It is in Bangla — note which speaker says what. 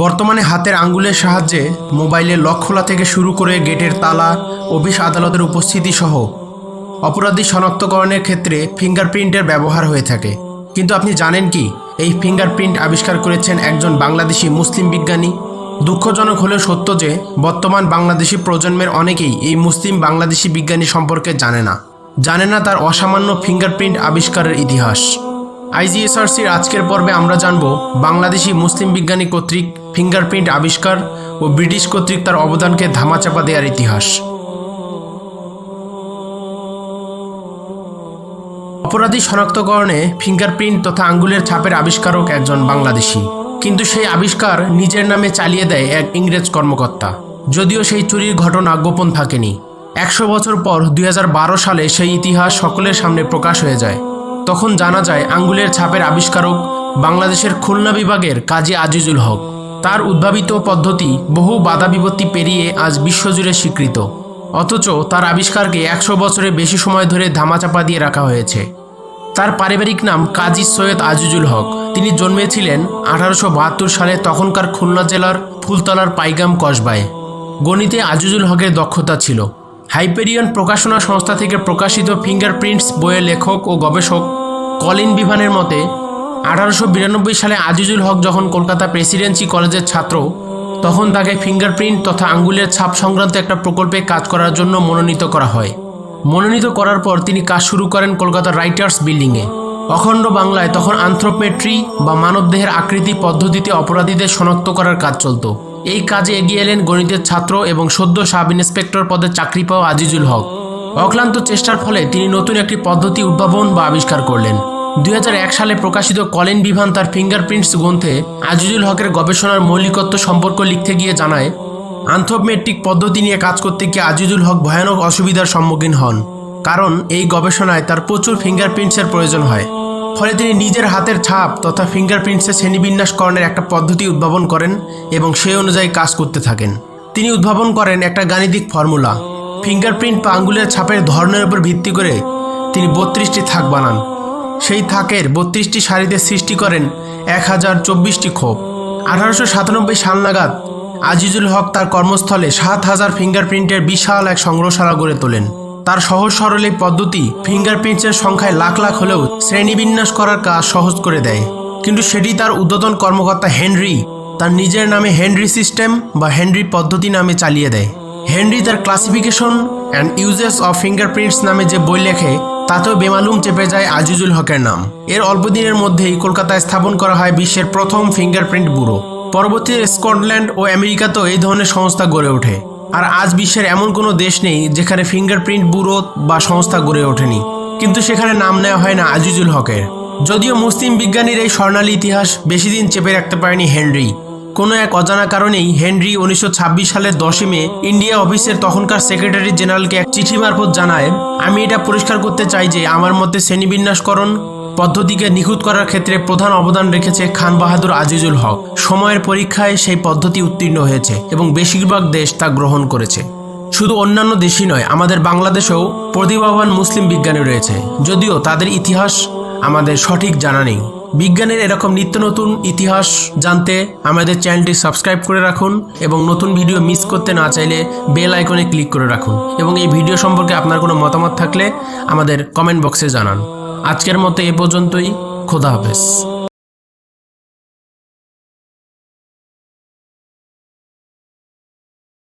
Speaker 1: বর্তমানে হাতের আঙ্গুলের সাহায্যে মোবাইলে লক খোলা থেকে শুরু করে গেটের তালা, অফিস আদালতের উপস্থিতি সহ অপরাধী শনাক্তকরণের ক্ষেত্রে ফিঙ্গারপ্রিন্টের ব্যবহার হয়ে থাকে। কিন্তু আপনি জানেন কি? এই ফিঙ্গারপ্রিন্ট আবিষ্কার করেছেন একজন বাংলাদেশি মুসলিম বিজ্ঞানী। দুঃখজনক হলেও সত্য যে, বর্তমান বাংলাদেশি প্রজন্মের অনেকেই এই মুসলিম বাংলাদেশি বিজ্ঞানী সম্পর্কে জানে না। জানে না তার অসামান্য ফিঙ্গারপ্রিন্ট আবিষ্কারের ইতিহাস। আইজিএসআরসির আজকের পর্বে আমরা জানব, বাংলাদেশি মুসলিম বিজ্ঞানী কর্তৃক ফিঙ্গারপ্রিন্ট আবিষ্কার ও ব্রিটিশ কর্তৃক তার অবদানকে ধামাচাপা দেওয়ার ইতিহাস। অপরাধী শনাক্তকরণে ফিঙ্গারপ্রিন্ট তথা আঙ্গুলের ছাপের আবিষ্কারক একজন বাংলাদেশি। কিন্তু সেই আবিষ্কার নিজের নামে চালিয়ে দেয় এক ইংরেজ কর্মকর্তা। যদিও সেই চুরির ঘটনা গোপন থাকেনি। একশো বছর পর দু হাজার বারো সালে সেই ইতিহাস সকলের সামনে প্রকাশ হয়ে যায়। তখন জানা যায়, আঙ্গুলের ছাপের আবিষ্কারক বাংলাদেশের খুলনা বিভাগের কাজী আজিজুল হক। তার উদ্ভাবিত পদ্ধতি বহু বাধা বিপত্তি পেরিয়ে আজ বিশ্বজুড়ে স্বীকৃত। অথচ তার আবিষ্কারকে একশো বছরের বেশি সময় ধরে ধামাচাপা দিয়ে রাখা হয়েছে। তার পারিবারিক নাম কাজী সৈয়দ আজিজুল হক। তিনি জন্মেছিলেন আঠারোশো বাহাত্তর সালে তখনকার খুলনা জেলার ফুলতলার পাইগাম কসবায়। গণিতে আজিজুল হকের দক্ষতা ছিল। হাইপেরিয়ন প্রকাশনা সংস্থা থেকে প্রকাশিত ফিঙ্গারপ্রিন্টস বইয়ের লেখক ও গবেষক কলিন বিভানের মতে আঠারোশো বিরানব্বই সালে আজিজুল হক যখন কলকাতা প্রেসিডেন্সি কলেজের ছাত্র, তখন তাকে ফিঙ্গারপ্রিন্ট তথা আঙ্গুলের ছাপ সংক্রান্ত একটা প্রকল্পে কাজ করার জন্য মনোনীত করা হয়। মনোনীত করার পর তিনি কাজ শুরু করেন কলকাতার রাইটার্স বিল্ডিংয়ে। অখণ্ড বাংলায় তখন আন্থ্রোপমেট্রি বা মানবদেহের আকৃতি পদ্ধতিতে অপরাধীদের শনাক্ত করার কাজ চলত। এই কাজে এগিয়ে এলেন গণিতের ছাত্র এবং সদ্য সাব ইন্সপেক্টর পদে চাকরি পাওয়া আজিজুল হক। অক্লান্ত চেষ্টার ফলে তিনি নতুন একটি পদ্ধতি উদ্ভাবন বা আবিষ্কার করলেন। দুই হাজার এক সালে প্রকাশিত কলেন বিভান তার ফিঙ্গারপ্রিন্টস গ্রন্থে আজিজুল হকের গবেষণার মৌলিকত্ব সম্পর্ক লিখতে গিয়ে জানায় আন্থ্রোপমেট্রিক পদ্ধতি নিয়ে কাজ করতে গিয়ে আজিজুল হক ভয়ানক অসুবিধার সম্মুখীন হন, কারণ এই গবেষণায় তার প্রচুর ফিঙ্গারপ্রিন্টসের প্রয়োজন হয়। ফলে তিনি নিজের হাতের ছাপ তথা ফিঙ্গারপ্রিন্টসের শ্রেণীবিন্যাসকরণের একটা পদ্ধতি উদ্ভাবন করেন এবং সেই অনুযায়ী কাজ করতে থাকেন। তিনি উদ্ভাবন করেন একটা গাণিতিক ফর্মুলা। ফিঙ্গারপ্রিন্ট বা আঙ্গুলের ছাপের ধরনের উপর ভিত্তি করে তিনি বত্রিশটি থাক বানান। সেই থাকের বত্রিশটি সারিতে সৃষ্টি করেন এক হাজার চব্বিশটি ক্ষোভ। আঠারোশো সাতানব্বই সাল নাগাদ আজিজুল হক তার কর্মস্থলে সাত হাজার ফিঙ্গারপ্রিন্টের বিশাল এক সংগ্রহশালা গড়ে তোলেন। তার সহজ সরল এই পদ্ধতি ফিঙ্গারপ্রিন্টের সংখ্যায় লাখ লাখ হলেও শ্রেণীবিন্যাস করার কাজ সহজ করে দেয়। কিন্তু সেটি তার উদ্বোধন কর্মকর্তা হেনরি, তার নিজের নামে হেনরি সিস্টেম বা হেনরি পদ্ধতি নামে চালিয়ে দেয়। হেনরি তার classification and uses of fingerprints নামে যে বই লেখে তাতেও বেমালুম চেপে যায় আজিজুল হকের নাম। এর অল্প দিনের মধ্যেই কলকাতায় স্থাপন করা হয় বিশ্বের প্রথম ফিঙ্গারপ্রিন্ট ব্যুরো। পরবর্তীতে স্কটল্যান্ড ও আমেরিকাতেও এই ধরনের সংস্থা গড়ে ওঠে। আর আজ বিশ্বের এমন কোনো দেশ নেই যেখানে ফিঙ্গারপ্রিন্ট ব্যুরো বা সংস্থা গড়ে ওঠেনি। কিন্তু সেখানে নাম নেওয়া হয় না আজিজুল হকের। যদিও মুসলিম বিজ্ঞানীর এই স্বর্ণালী ইতিহাস বেশি দিন চেপে রাখতে পারেনি হেনরি। কোনো এক অজানা কারণেই হেনরি উনিশশো ছাব্বিশ সালের দশই মে ইন্ডিয়া অফিসের তখনকার সেক্রেটারি জেনারেলকে এক চিঠি মারফত জানায়, আমি এটা পরিষ্কার করতে চাই যে আমার মতে শ্রেণীবিন্যাসকরণ পদ্ধতিকে নিখুঁত করার ক্ষেত্রে প্রধান অবদান রেখেছে খান বাহাদুর আজিজুল হক। সময়ের পরীক্ষায় সেই পদ্ধতি উত্তীর্ণ হয়েছে এবং বেশিরভাগ দেশ তা গ্রহণ করেছে। শুধু অন্যান্য দেশই নয়, আমাদের বাংলাদেশেও প্রতিভাবান মুসলিম বিজ্ঞানী রয়েছে। যদিও তাদের ইতিহাস আমাদের সঠিক জানা নেই। বিজ্ঞানের এরকম নিত্য নতুন ইতিহাস জানতে আমাদের চ্যানেলটি সাবস্ক্রাইব করে রাখুন এবং নতুন ভিডিও মিস করতে না চাইলে বেল আইকনে ক্লিক করে রাখুন এবং এই ভিডিও সম্পর্কে আপনার কোনো মতামত থাকলে আমাদের কমেন্ট বক্সে জানান। আজকের মতো এ পর্যন্তই। খোদা হাফেজ।